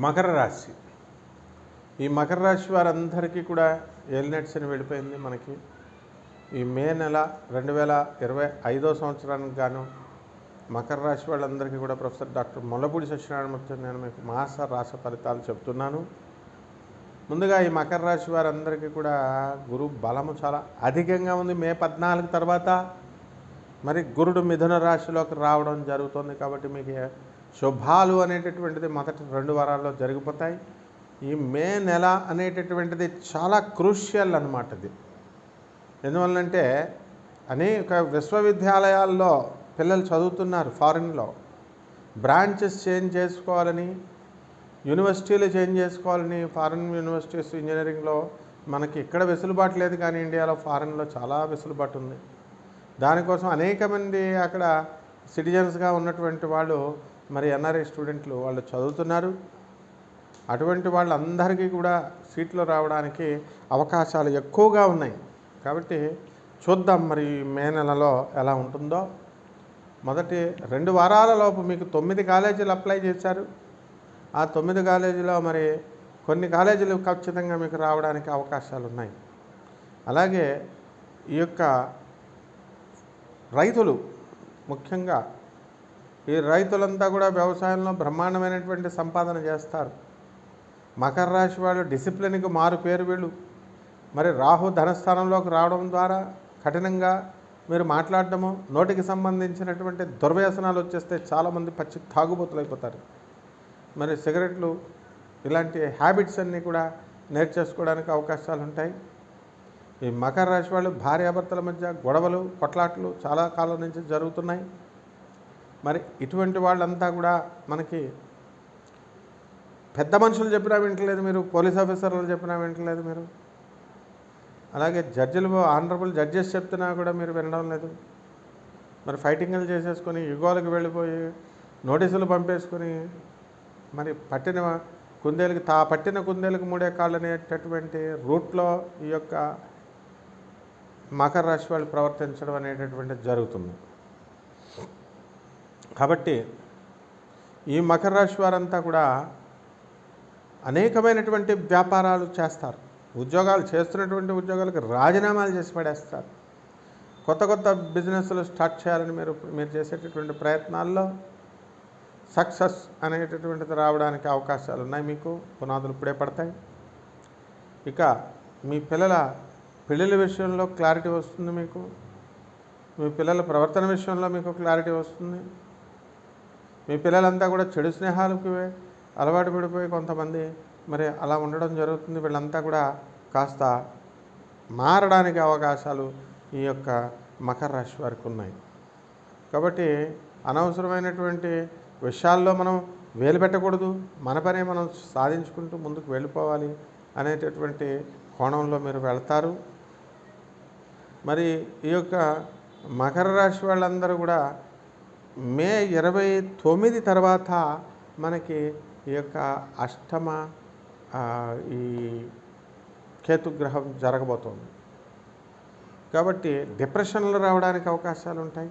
మకర రాశి. ఈ మకర రాశి వారందరికీ కూడా ఎల్నెట్స్ అని వెళ్ళిపోయింది మనకి. ఈ మే నెల రెండు వేల ఇరవై ఐదో సంవత్సరానికి గాను మకర రాశి వాళ్ళందరికీ కూడా ప్రొఫెసర్ డాక్టర్ మొల్లపూడి సత్యనారాయణమూర్తి నేను మీకు మాస రాస ఫలితాలు చెప్తున్నాను. ముందుగా ఈ మకర రాశి వారందరికీ కూడా గురు బలము చాలా అధికంగా ఉంది. మే పద్నాలుగు తర్వాత మరి గురుడు మిథున రాశిలోకి రావడం జరుగుతుంది కాబట్టి మీకు శుభాలు అనేటటువంటిది మొదటి రెండు వారాల్లో జరిగిపోతాయి. ఈ మే నెల అనేటటువంటిది చాలా క్రూషియల్ అనమాట ఇది. ఎందువల్లంటే అనేక విశ్వవిద్యాలయాల్లో పిల్లలు చదువుతున్నారు ఫారిన్లో. బ్రాంచెస్ చేంజ్ చేసుకోవాలని యూనివర్సిటీలు చేంజ్ చేసుకోవాలని ఫారిన్ యూనివర్సిటీస్ ఇంజనీరింగ్లో మనకి ఇక్కడ వెసులుబాటు లేదు కానీ ఇండియాలో ఫారిన్లో చాలా వెసులుబాటు ఉంది. దానికోసం అనేక మంది అక్కడ సిటిజన్స్గా ఉన్నటువంటి వాళ్ళు మరి ఎన్ఆర్ఐ స్టూడెంట్లు వాళ్ళు చదువుతున్నారు. అటువంటి వాళ్ళందరికీ కూడా సీట్లు రావడానికి అవకాశాలు ఎక్కువగా ఉన్నాయి. కాబట్టి చూద్దాం మరి మే నెలలో ఎలా ఉంటుందో. మొదటి రెండు వారాల లోపు మీకు తొమ్మిది కాలేజీలు అప్లై చేశారు. ఆ తొమ్మిది కాలేజీలో మరి కొన్ని కాలేజీలు ఖచ్చితంగా మీకు రావడానికి అవకాశాలు ఉన్నాయి. అలాగే ఈ యొక్క రైతులు ముఖ్యంగా ఈ రైతులంతా కూడా వ్యవసాయంలో బ్రహ్మాండమైనటువంటి సంపాదన చేస్తారు. మకర రాశి వాళ్ళు డిసిప్లిన్కి మారు పేరు వీళ్ళు. మరి రాహు ధనస్థానంలోకి రావడం ద్వారా కఠినంగా మీరు మాట్లాడటము నోటికి సంబంధించినటువంటి దుర్వ్యసనాలు వచ్చేస్తే చాలామంది పచ్చి తాగుబోతులు అయిపోతారు. మరి సిగరెట్లు ఇలాంటి హ్యాబిట్స్ అన్నీ కూడా నేర్చేసుకోవడానికి అవకాశాలు ఉంటాయి. ఈ మకర రాశి వాళ్ళు భార్యాభర్తల మధ్య గొడవలు కొట్లాట్లు చాలా కాలం నుంచి జరుగుతున్నాయి. మరి ఇటువంటి వాళ్ళంతా కూడా మనకి పెద్ద మనుషులు చెప్పినా వింటలేదు మీరు పోలీస్ ఆఫీసర్లు చెప్పినా వింటలేదు మీరు. అలాగే జడ్జిలు ఆనరబుల్ జడ్జెస్ చెప్తున్నా కూడా మీరు వినడం లేదు. మరి ఫైటింగ్లు చేసేసుకొని యుగాలకు వెళ్ళిపోయి నోటీసులు పంపేసుకొని మరి పట్టిన కుందేలకు తా పట్టిన కుందేలకు మూడే కాళ్ళు అనేటటువంటి రూట్లో ఈ యొక్క మకర రాశి వాళ్ళు ప్రవర్తించడం అనేటటువంటిది జరుగుతుంది. కాబట్టి ఈ మకర రాశి వారంతా కూడా అనేకమైనటువంటి వ్యాపారాలు చేస్తారు. ఉద్యోగాలు చేస్తున్నటువంటి ఉద్యోగాలకు రాజీనామాలు చేసి పడేస్తారు. కొత్త కొత్త బిజినెస్లు స్టార్ట్ చేయాలని మీరు మీరు చేసేటటువంటి ప్రయత్నాల్లో సక్సెస్ అనేటటువంటిది రావడానికి అవకాశాలు ఉన్నాయి. మీకు పునాదులు ఇప్పుడే పడతాయి. ఇక మీ పిల్లల పెళ్ళిళ్ళ విషయంలో క్లారిటీ వస్తుంది మీకు. మీ పిల్లల ప్రవర్తన విషయంలో మీకు క్లారిటీ వస్తుంది. మీ పిల్లలంతా కూడా చెడు స్నేహాలకి అలవాటు పడిపోయి కొంతమంది మరి అలా ఉండడం జరుగుతుంది. వీళ్ళంతా కూడా కాస్త మారడానికి అవకాశాలు ఈ యొక్క మకర రాశి వారికి ఉన్నాయి. కాబట్టి అనవసరమైనటువంటి విషయాల్లో మనం వేలు పెట్టకూడదు. మన పనే మనం సాధించుకుంటూ ముందుకు వెళ్ళిపోవాలి అనేటటువంటి కోణంలో మీరు వెళ్తారు. మరి ఈ యొక్క మకర రాశి వాళ్ళందరూ కూడా మే ఇరవై తొమ్మిది తర్వాత మనకి ఈ యొక్క అష్టమ ఈ కేతుగ్రహం జరగబోతోంది. కాబట్టి డిప్రెషన్లు రావడానికి అవకాశాలు ఉంటాయి.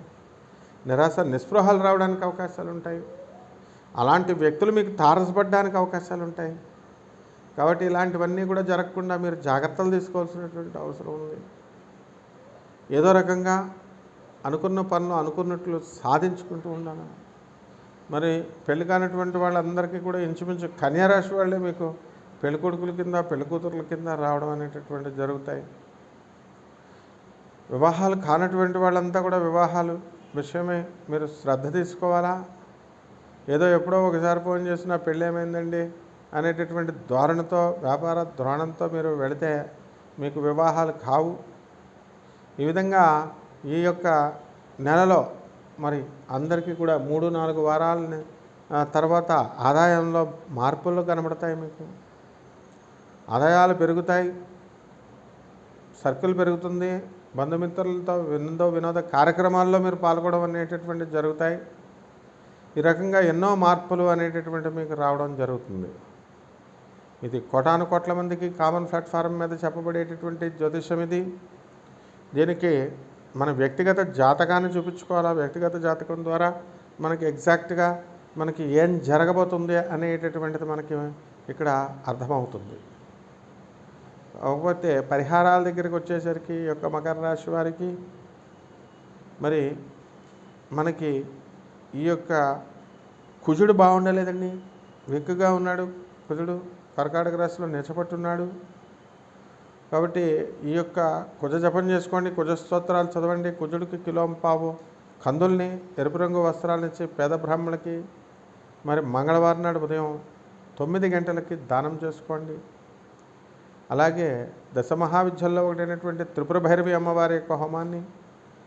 నిరాశ నిస్పృహలు రావడానికి అవకాశాలు ఉంటాయి. అలాంటి వ్యక్తులు మీకు తారసపడడానికి అవకాశాలు ఉంటాయి. కాబట్టి ఇలాంటివన్నీ కూడా జరగకుండా మీరు జాగ్రత్తలు తీసుకోవాల్సినటువంటి అవసరం ఉంది. ఏదో రకంగా అనుకున్న పనులు అనుకున్నట్లు సాధించుకుంటూ ఉండాలి? మరి పెళ్ళి కానటువంటి వాళ్ళందరికీ కూడా ఇంచుమించు కన్యారాశి వాళ్ళే మీకు పెళ్ళికొడుకుల కింద పెళ్ళికూతురుల కింద రావడం అనేటటువంటి జరుగుతాయి. వివాహాలు కానటువంటి వాళ్ళంతా కూడా వివాహాలు విషయమే మీరు శ్రద్ధ తీసుకోవాలా? ఏదో ఎప్పుడో ఒకసారి ఫోన్ చేసినా పెళ్ళి ఏమైందండి అనేటటువంటి ధోరణితో వ్యాపార ధోరణంతో మీరు వెళితే మీకు వివాహాలు కావు. ఈ విధంగా ఈ యొక్క నెలలో మరి అందరికీ కూడా మూడు నాలుగు వారాలని తర్వాత ఆదాయంలో మార్పులు కనబడతాయి మీకు. ఆదాయాలు పెరుగుతాయి. సర్కిల్ పెరుగుతుంది. బంధుమిత్రులతో వినోద వినోద కార్యక్రమాల్లో మీరు పాల్గొనడం అనేటటువంటివి జరుగుతాయి. ఈ రకంగా ఎన్నో మార్పులు అనేటటువంటి మీకు రావడం జరుగుతుంది. ఇది కోటాను కోట్ల మందికి కామన్ ప్లాట్ఫారం మీద చెప్పబడేటటువంటి జ్యోతిషం ఇది. దీనికి మన వ్యక్తిగత జాతకాన్ని చూపించుకోవాలా? వ్యక్తిగత జాతకం ద్వారా మనకి ఎగ్జాక్ట్గా మనకి ఏం జరగబోతుంది అనేటటువంటిది మనకి ఇక్కడ అర్థమవుతుంది. కాకపోతే పరిహారాల దగ్గరికి వచ్చేసరికి ఈ యొక్క మకర రాశి వారికి మరి మనకి ఈ యొక్క కుజుడు బాగుండలేదండి. వెక్కుగా ఉన్నాడు. కుజుడు కర్కాటక రాశిలో నిచ్చబట్టున్నాడు కాబట్టి ఈ యొక్క కుజ జపం చేసుకోండి కుజ స్తోత్రాలు చదవండి కుజుడికి కిలోం పావు కందుల్ని ఎరుపు రంగు వస్త్రాలు ఇచ్చి పేద బ్రాహ్మణులకి మరి మంగళవారం నాడు ఉదయం తొమ్మిది గంటలకి దానం చేసుకోండి. అలాగే దశ మహావిద్యల్లో ఒకటైనటువంటి త్రిపుర భైరవి అమ్మవారి యొక్క హోమాన్ని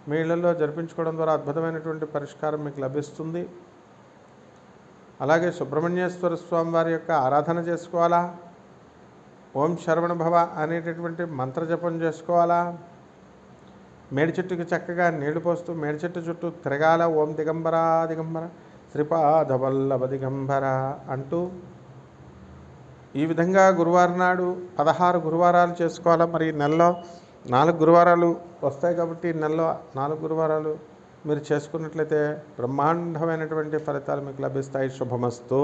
మీ ఇళ్ళలో జరిపించుకోవడం ద్వారా అద్భుతమైనటువంటి పరిష్కారం మీకు లభిస్తుంది. అలాగే సుబ్రహ్మణ్యేశ్వర స్వామి వారి యొక్క ఆరాధన చేసుకోవాలా? ఓం శరవణ భవ అనేటటువంటి మంత్రజపం చేసుకోవాలా? మేడి చెట్టుకి చక్కగా నీళ్ళు పోస్తూ మేడి చెట్టు చుట్టూ తిరగాల. ఓం దిగంబర దిగంబర. శ్రీపాదవల్లభ దిగంబర అంటూ ఈ విధంగా గురువారం నాడు పదహారు గురువారాలు చేసుకోవాలా? మరి నెలలో నాలుగు గురువారాలు వస్తాయి కాబట్టి నెలలో నాలుగు గురువారాలు మీరు చేసుకున్నట్లయితే బ్రహ్మాండమైనటువంటి ఫలితాలు మీకు లభిస్తాయి. శుభమస్తు.